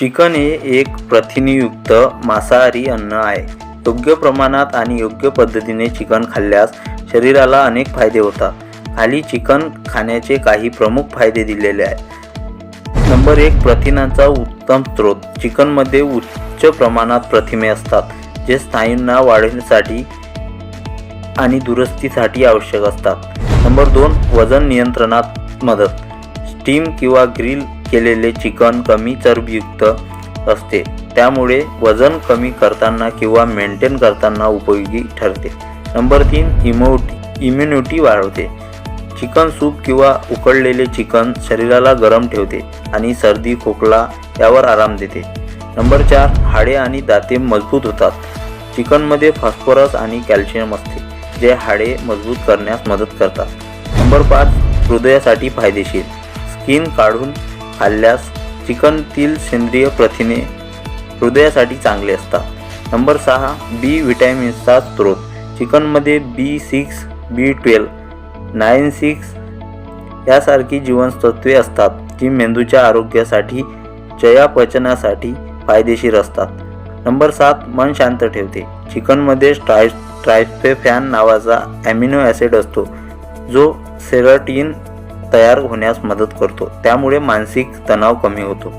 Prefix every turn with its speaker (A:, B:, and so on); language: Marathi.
A: चिकन हे एक प्रथिनयुक्त मांसाहारी अन्न आहे. योग्य प्रमाणात आणि योग्य पद्धतीने चिकन खाल्ल्यास शरीराला अनेक फायदे होतात. खाली चिकन खाण्याचे काही प्रमुख फायदे दिलेले आहेत. नंबर एक प्रथिनांचा उत्तम स्रोत. चिकनमध्ये उच्च प्रमाणात प्रथिने असतात जे स्नायूंना वाढवण्यासाठी आणि दुरुस्तीसाठी आवश्यक असतात. नंबर दोन वजन नियंत्रणात मदत. स्टीम किंवा ग्रिल केलेले चिकन कमी चरबीयुक्त असते. त्यामुळे वजन कमी करताना किंवा मेंटेन करताना उपयोगी ठरते. नंबर तीन इमोटी इम्युनिटी वाढवते. चिकन सूप किंवा उकडलेले चिकन शरीराला गरम ठेवते आणि सर्दी खोकला यावर आराम देते. नंबर चार हाडे आणि दाते मजबूत होतात. चिकनमध्ये फॉस्फरस आणि कॅल्शियम असते जे हाडे मजबूत करण्यास मदत करतात. नंबर पाच हृदयासाठी फायदेशीर. स्किन काढून खाल्ल्यास चिकनतील सेंद्रिय प्रथिने हृदयासाठी चांगले असतात. नंबर सहा बी व्हिटॅमिन्सचा स्रोत. चिकनमध्ये B six B twelve nine six यासारखी जीवनसत्त्वे असतात जी मेंदूच्या आरोग्यासाठी चयापचनासाठी फायदेशीर असतात. नंबर सात मन शांत ठेवते. चिकनमध्ये ट्राय ट्रायस्पेफॅन नावाचा ॲमिनो ॲसिड असतो जो सेरटीन तयार होण्यास मदत करतो. त्यामुळे मानसिक तणाव कमी होतो.